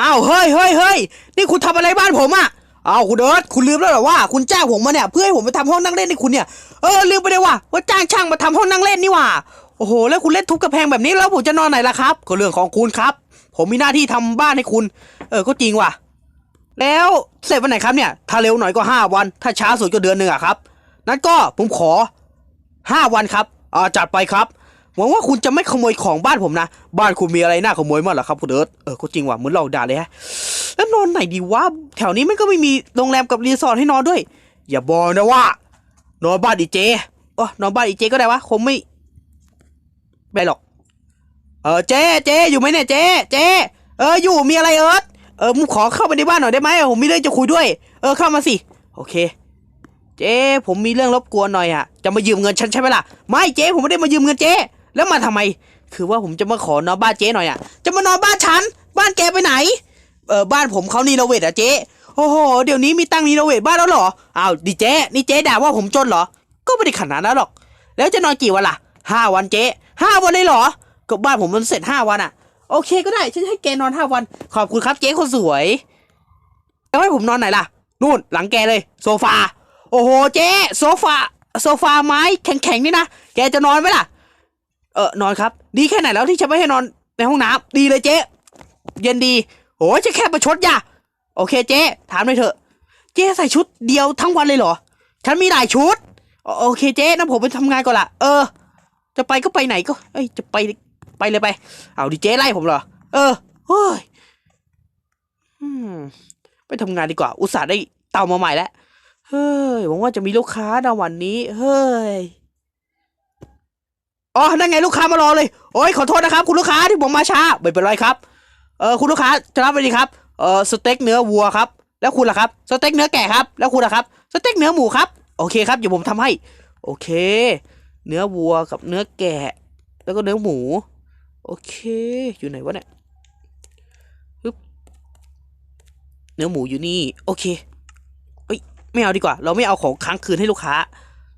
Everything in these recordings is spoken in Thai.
อ้าวเฮ้ยเฮ้ยเฮ้ยนี่คุณทำอะไรบ้านผมอะอ้าวคุณเอิร์ธคุณลืมแล้วเหรอว่าคุณจ้างผมมาเนี่ยเพื่อให้ผมไปทำห้องนั่งเล่นให้คุณเนี่ยเออลืมไปเลยว่าว่าจ้างช่างมาทำห้องนั่งเล่นนี่ว่าโอ้โห แล้วคุณเล่นทุบกระแพงแบบนี้แล้วผมจะนอนไหนล่ะครับ ก็เรื่องของคุณครับ ผมมีหน้าที่ทำบ้านให้คุณ เออก็จริงว่ะ แล้วเสร็จวันไหนครับเนี่ย ถ้าเร็วหน่อยก็ห้าวัน ถ้าช้าสุดก็เดือนหนึ่งอะครับ นั้นก็ผมขอห้าวันครับอ่าจัดไปครับ หวังว่าคุณจะไม่ขโมยของบ้านผมนะ บ้านคุณมีอะไรน่าขโมยมั้งเหรอครับคุณเอิร์ธเออก็จริงว่ะเหมือนเราด่าเลยฮะ แล้วนอนไหนดีวะ แถวนี้มันก็ไม่มีโรงแรมกับรีสอร์ทให้นอนด้วย อย่าบอกนะว่า นอนบ้านอีเจโอ้นอนบ้านอีเจก็ได้วะ คงไม่ไม่หรอก เออเจเจอยู่ไหมเนี่ยเจเจเอออยู่มีอะไรเอิร์ธเออมึงขอเข้าไปในบ้านหน่อยได้ไหมผมมีเรื่องจะคุยด้วย เออเข้ามาสิ โอเค เจ๊ผมมีเรื่องรบกวนหน่อยอะจะมายืมเงินฉันใช่ไหมล่ะ ไม่เจ๊ผมไม่ได้มายืมเงินเจ๊ แล้วมาทำไม คือว่าผมจะมาขอนอนบ้านเจ๊หน่อยอะจะมานอนบ้านฉัน บ้านแกไปไหน เออบ้านผมเขานีโนเวทอะเจ๊ โอ้โห เดี๋ยวนี้มีตังค์นีโนเวทบ้านแล้วเหรอ อ้าวดิเจ๊นี่เจ๊ด่าว่าผมจนเหรอ ก็ไม่ได้ขนาดนั้นหรอก แล้วจะนอนกี่วันล่ะห้าวันเจ๊ห้าวันเลยเหรอ ก็บ้านผมมันเสร็จห้าวันอะโอเคก็ได้ ฉันให้แกนอนห้าวัน ขอบคุณครับเจ๊คนสวย แล้วให้ผมนอนไหนล่ะ นู่นหลังแกเลย โซฟา โอ้โห เจ๊โซฟา โซฟาไม้แข็งๆนี่นะ แกจะนอนไหมล่ะ เออนอนครับ ดีแค่ไหนแล้วที่จะไม่ให้นอนในห้องน้ำดีเลยเจ๊เย็นดีโอ้ยจะแค่ประชดย่าโอเคเจ๊ถามหน่อยเถอะ เจ๊ใส่ชุดเดียวทั้งวันเลยเหรอ ฉันมีหลายชุด โอเคเจ๊นะผมไปทำงานก่อนละเออ จะไปก็ไปไหนก็ เอ้ยจะไปไปเลยไป เอาดิเจ๊ไล่ผมเหรอ เออเฮ้ยไปทำงานดีกว่า อุตส่าห์ได้เตามาใหม่แล้ว เฮ้ยหวังว่าจะมีลูกค้าในวันนี้ เฮ้ย อ๋อนั่นไงลูกค้ามารอเลย โอ้ยขอโทษนะครับ คุณลูกค้าที่ผมมาช้าไม่เป็นไรครับ เออคุณลูกค้าจะรับไปดีครับ เออสเต็กเนื้อวัวครับ แล้วคุณล่ะครับ สเต็กเนื้อแกะครับ แล้วคุณล่ะครับ สเต็กเนื้อหมูครับ โอเคครับเดี๋ยวผมทำให้ โอเค เนื้อวัวกับเนื้อแกะ แล้วก็เนื้อหมู โอเค อยู่ไหนวะเนี่ยปึ๊บเนื้อหมูอยู่นี่ โอเคเอ้ย ไม่เอาดีกว่า เราไม่เอาของค้างคืนให้ลูกค้า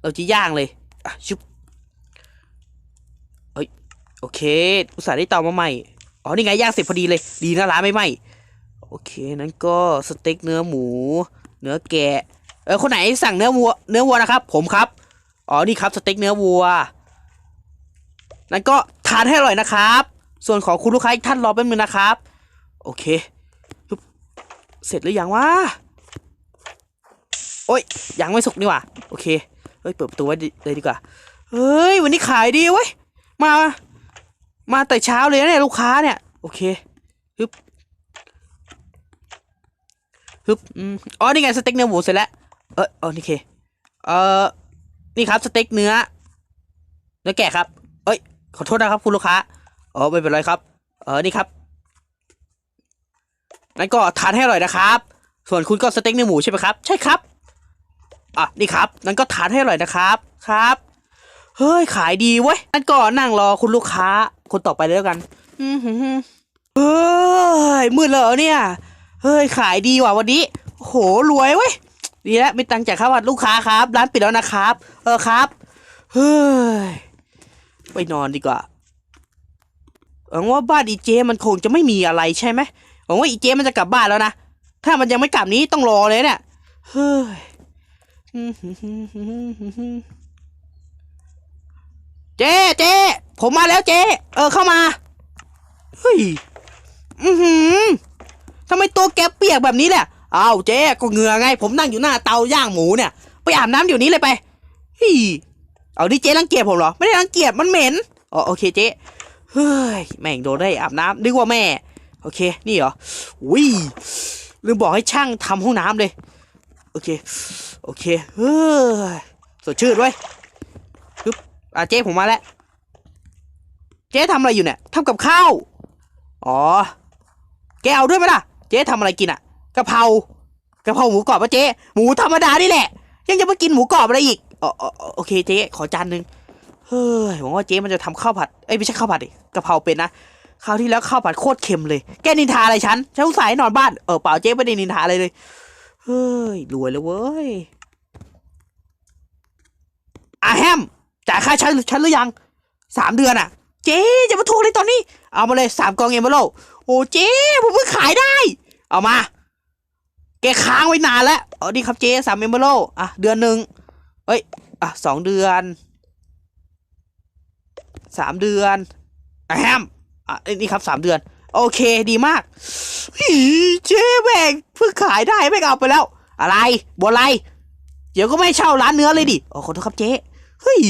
เราจะย่างเลย อะชุบ โอเค อุตส่าห์ได้เตามาใหม่ อ๋อ นี่ไงย่างเสร็จพอดีเลย ดีนะร้านไม่ไหม้โอเค นั้นก็สเต็กเนื้อหมู เนื้อแกะ เออ คนไหนสั่งเนื้อวัว เนื้อวัวนะครับ ผมครับ อ๋อ นี่ครับสเต็กเนื้อวัว นั้นก็ทานให้อร่อยนะครับ ส่วนของคุณลูกค้าท่านรอแป๊บนึงนะครับ โอเค เสร็จหรือยังวะ โอ้ย ยังไม่สุกนี่หว่าโอเค เฮ้ย เปิดประตูไว้เลยดีกว่า เฮ้ย วันนี้ขายดีเว้ย มา มาแต่เช้าเลยนะเนี่ยลูกค้าเนี่ย โอเคฮึบฮึบอืมอ๋อนี่ไงสเต็กเนื้อหมูเสร็จแล้ว เอออ๋อนี่โอเค เอ่อ นี่ครับสเต็กเนื้อ เนื้อแกะครับ เอ้ย ขอโทษนะครับคุณลูกค้า อ๋อไม่เป็นไรครับ เออนี่ครับงั้นก็ทานให้อร่อยนะครับ ส่วนคุณก็สเต็กเนื้อหมูใช่ไหมครับ ใช่ครับ อะ นี่ครับงั้นก็ทานให้อร่อยนะครับ ครับ เฮ้ย ขายดีเว้ยงั้นก็นั่งรอคุณลูกค้า คนต่อไปเลยแล้วกันเฮ้ยมืดแล้วเหรอเนี่ย เฮ้ยขายดีว่ะวันนี้โหรวยเว้ยดีแล้วมีตังค์จากข้าวัดลูกค้าครับ ร้านปิดแล้วนะครับ เออครับ เฮ้ย ไปนอนดีกว่าหวังว่าบ้านอีเจมันคงจะไม่มีอะไรใช่ไหมหวังว่าอีเจมันจะกลับบ้านแล้วนะ ถ้ามันยังไม่กลับนี้ต้องรอเลยเนี่ย เฮ้ย เจ๊เจ๊ผมมาแล้วเจ๊เออเข้ามา เฮ้ย อือหือทำไมตัวแกเปียกแบบนี้เนี่ยอ้าวเจ๊ก็เหงื่อไง ผมนั่งอยู่หน้าเตาย่างหมูเนี่ย ไปอาบน้ำเดี๋ยวนี้เลยไปเฮ้ยเอาดิเจ๊รังเกียจผมเหรอ ไม่ได้รังเกียจมันเหม็น อ๋อโอเคเจ๊เฮ้ยแม่งโดนได้อาบน้ำนึกว่าแม่ โอเค นี่เหรออุ้ยลืมบอกให้ช่างทำห้องน้ำเลย โอเค โอเค เฮ้ย สดชื่นไว้ย อะเจ๊ผมมาแล้ว เจ๊ทำอะไรอยู่เนี่ยทำกับข้าว อ๋อ แกเอาด้วยไหมล่ะ เจ๊ทำอะไรกินอะกะเพรากะเพราหมูกรอบปะเจ๊ หมูธรรมดานี่แหละ ยังจะมากินหมูกรอบอะไรอีกอ๋ออโอเคเจ๊ขอจานหนึ่งเฮ้ยหวังว่าเจ๊มันจะทำข้าวผัด เอ้ยไม่ใช่ข้าวผัดดิกะเพราเป็นนะคราวที่แล้วข้าวผัดโคตรเค็มเลย แกนินทาอะไรฉันฉันสงสัยนอนบ้าน เออเปล่าเจ๊ไม่ได้นินทาอะไรเลย เฮ้ยรวยแล้วเว้ยอะแฮม จ่ายค่าฉันฉันหรือยังสามเดือนอะ เจ๊จะมาทวงเลยตอนนี้ เอามาเลยสามกองเอมเบโลโอ้เจ๊ผมเพิ่งขายได้ เอามา แกค้างไว้นานแล้วเอาดีครับเจ๊สามเอมเบโลอะเดือนหนึ่งเอ้ยอะสองเดือนสามเดือนอะแฮมอะนี่ครับสามเดือน โอเคดีมากเจ๊แม่งเพิ่งขายได้แม่งเอาไปแล้ว อะไรบนอะไร เดี๋ยวก็ไม่เช่าร้านเนื้อเลยดิโอ้ขอโทษครับเจ๊ เฮ้ย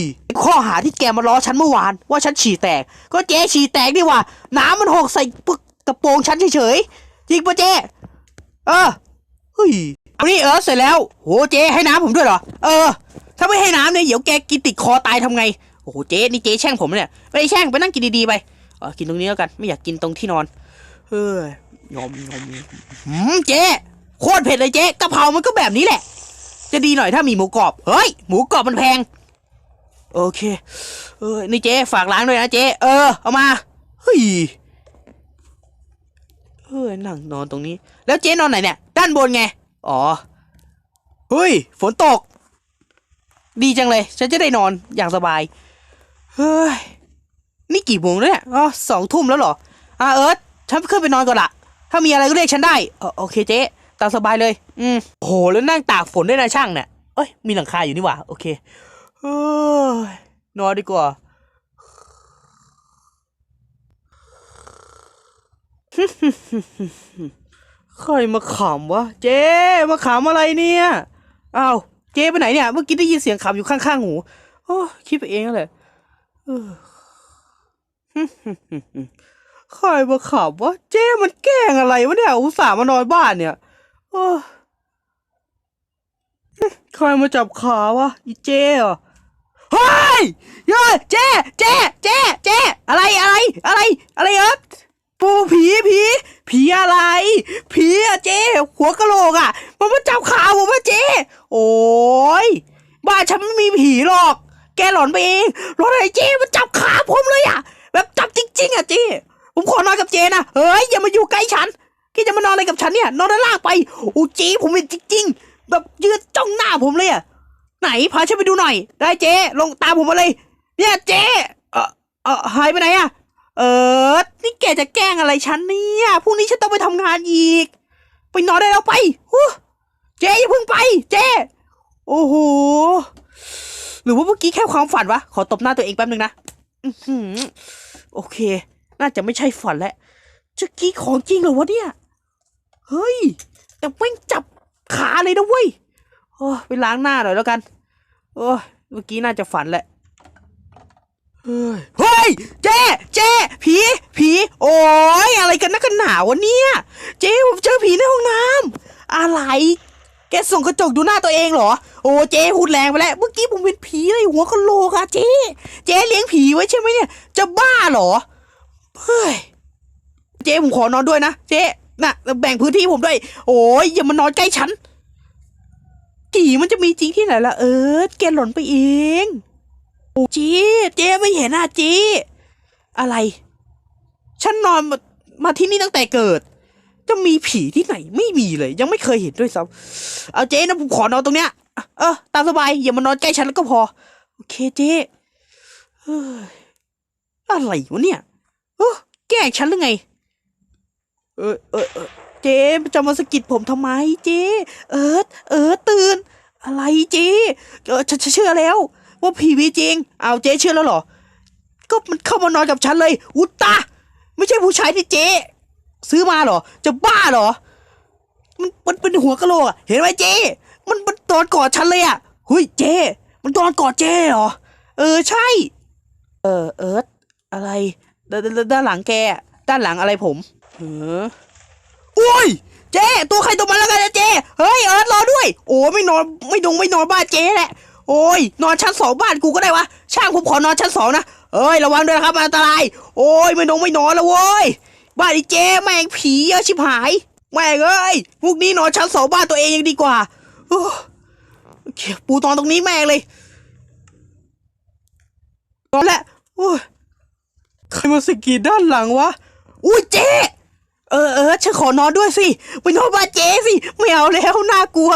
ข้อหาที่แกมาล้อฉันเมื่อวาน ว่าฉันฉี่แตก ก็เจ๊ฉี่แตกนี่ว่า น้ำมันหกใส่ปึกกระโปรงฉันเฉยๆจริงปะเจ๊เออเฮ้ยเอานี่เออเสร็จแล้วโหเจ๊ให้น้ำผมด้วยเหรอเออ ถ้าไม่ให้น้ำเนี่ยเดี๋ยวแกกินติดคอตายทำไไงโอ้โหเจ๊นี่เจ๊แช่งผมเนี่ยไม่ได้แช่งไปนั่งกินดีๆไปเออกินตรงนี้แล้วกันไม่อยากกินตรงที่นอนเฮ้ยงอมงอมหืมเจ๊โคตรเผ็ดเลยเจ๊กะเพรามันก็แบบนี้แหละ จะดีหน่อยถ้ามีหมูกรอบเฮ้ยหมูกรอบมันแพง โอเค เออ นี่เจ๊ฝากล้างด้วยนะเจ๊ เออ เอามา เฮ้ยเฮ้ยนั่งนอนตรงนี้ แล้วเจ๊นอนไหนเนี่ย ด้านบนไง อ๋อ เฮ้ย ฝนตก ดีจังเลย ฉันจะได้นอนอย่างสบาย เฮ้ย นี่กี่โมงแล้วเนี่ย อ๋อสองทุ่มแล้วเหรอ อะเอิร์ธฉันขึ้นไปนอนก่อนละ ถ้ามีอะไรก็เรียกฉันได้ออโอเคเจ๊ ตามสบายเลย อืมโอ้โหแล้วนั่งตากฝนด้วยนะช่างเนี่ยเอ้ย มีหลังคาอยู่นี่หว่า โอเค นอนดีกว่าใครมาขำวะ เจ๊มาขำอะไรเนี่ยอ้าวเจ๊ไปไหนเนี่ย เมื่อกี้ได้ยินเสียงขำอยู่ข้างๆหูโอ้คิดไปเองแหละใครมาขำวะ เจ๊มันแกล้งอะไรวะเนี่ย อุตส่าห์มานอนบ้านเนี่ยโอ้ใครมาจับขาวะอีเจ๊อ เฮ้ยเฮ้ยเจ๊เจ๊เจ๊เจ๊อะไรอะไรอะไรอะไรเอะปูผีผีผีอะไร ผีอะเจ๊หัวกะโหลกอะมันมาจับขาผมอะเจ๊โอ้ยบ้านฉันไม่มีผีหรอก แกหลอนไปเองหลอนอะไรเจ๊มันจับขาผมเลยอะแบบจับจริง ๆอะเจ๊ผมขอนอนกับเจ๊นะเฮ้ยอย่ามาอยู่ใกล้ฉันแกจะมานอนอะไรกับฉันเนี่ย นอนด้านล่างไปโอ้เจ๊ผมเห็นจริง ๆ แบบยืนจ้องหน้าผมเลยอะ ไหนพาฉันไปดูหน่อย ได้เจ๊ลงตามผมมาเลย เนี่ยเจ๊เออเออหายไปไหนอะเออนี่แกจะแกล้งอะไรฉันเนี่ยพรุ่งนี้ฉันต้องไปทำงานอีก ไปนอนได้แล้วไปฮู้เจ๊อย่าเพิ่งไป เจ๊โอ้โหหรือว่าเมื่อกี้แค่ความฝันวะขอตบหน้าตัวเองแป๊บนึงนะอโอเค น่าจะไม่ใช่ฝันแล้วจะกี้ของจริงเหรอวะเนี่ย เฮ้ย แต่แม่งจับขาเลยนะเว้ย อ้ไปล้างหน้าหน่อยแล้วกัน โอ้ยเมื่อกี้น่าจะฝันแหละเฮ้ยเฮ้ย เจ๊เจ๊ผี ผี โอ้ยอะไรกันนักกันหนาวะเนี่ย เจ๊ผมเจอผีในห้องน้ำอะไร แกส่งกระจกดูหน้าตัวเองเหรอ โอ้เจ๊พูดแรงไปแล้ว เมื่อกี้ผมเป็นผีเลยหัวกะโหลกอะเจ๊ เจ๊เลี้ยงผีไว้ใช่ไหมเนี่ย จะบ้าเหรอ เฮ้ย เจ๊ผมขอนอนด้วยนะ เจ๊ น่ะ แบ่งพื้นที่ผมด้วย โอ้ยอย่ามานอนใกล้ฉัน ผีมันจะมีจริงที่ไหนล่ะเออแกหล่นไปเองโอ้เจ๊เจ๊ไม่เห็นอะเจ๊อะไร ฉันนอนมามาที่นี่ตั้งแต่เกิด จะมีผีที่ไหนไม่มีเลย ยังไม่เคยเห็นด้วยซ้ำเอาเจ๊นะผมขอนอนตรงเนี้ยเออตามสบายอย่ามานอนใกล้ฉันแล้วก็พอ โอเคเจ๊เอะไรวะเนี่ยเออแกล้งฉันหรือไง เออเออเออ เจ๊จะมาสะกิดผมทำไมเจ๊เออเออตื่น อะไรเจ๊เออฉันฉันเชื่อแล้ว ว่าผีมีจริงเอาเจ๊เชื่อแล้วเหรอ ก็มันเข้ามานอนกับฉันเลย อุตตาไม่ใช่ผู้ชายที่เจ๊ซื้อมาเหรอ จะบ้าเหรอ มันมันเป็นหัวกะโหลกอะเห็นไหมเจ๊มันมันนอนกอดฉันเลยอะเฮ้ยเจ๊มันนอนกอดเจ๊เหรอ เออใช่ เออเอิร์ธอะไรด้านหลังแก ด้านหลังอะไรผม เออ อุ้ยเจ๊ตัวใครตัวมันแล้วกันนะเจ๊เฮ้ยเอิร์ธรอด้วย โอ้ไม่นอนไม่ดงไม่นอนบ้านเจ๊แหละโอ้ยนอนชั้นสองบ้านกูก็ได้วะช่างผมขอนอนชั้นสองนะเอ้ยระวังด้วยนะครับอันตราย โอ้ยไม่นอนไม่นอนแล้วโว้ยบ้านไอ้เจ๊แม่งผีเยอะชิบหายแม่งเอ้ยพวกนี้นอนชั้นสองบ้านตัวเองยังดีกว่าโอ้โอเปูนอนตรงนี้แม่งเลยนอนแล้วโอ้ยใครมาสกิดด้านหลังวะอุ้ยเจ๊ เออเออฉันขอนอนด้วยสิไปนอนบ้านเจ๊สิไม่เอาแล้วน่ากลัว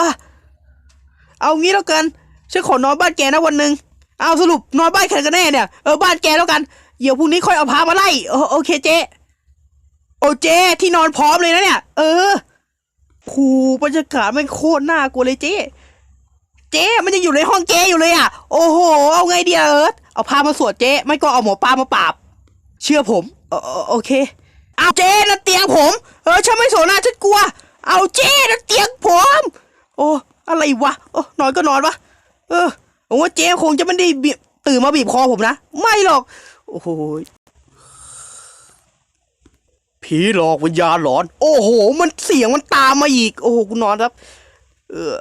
เอางี้แล้วกันฉันขอนอนบ้านแกนะวันหนึ่งเอาสรุปนอนบ้านใครกันแน่เนี่ยเออบ้านแกแล้วกันเดี๋ยวพรุ่งนี้ค่อยเอาพามาไล่โอโอเคเจ๊โอเจ๊ที่นอนพร้อมเลยนะเนี่ย เออคูบรรยากาศมันโคตรน่ากลัวเลยเจ๊เจ๊มันยังอยู่ในห้องเจ๊อยู่เลยอะ โอ้โห เอาไงดีอะเอิร์ธเอาพามาสวดเจ๊ไม่ก็เอาหมอปลามาปราบ เชื่อผมเออเออโอเค เอาเจ๊นั่นเตียงผม เออฉันไม่สนนะฉันกลัว เอาเจ๊นั่นเตียงผม โอ้อะไรวะโอ้นอนก็นอนวะเออผมว่าเจ๊คงจะไม่ได้บีบตื่นมาบีบคอผมนะ ไม่หรอก โอ้โหผีหลอกวิญญาณหลอน โอ้โห มันเสียงมันตามมาอีก โอ้โหกูนอนครับ เออ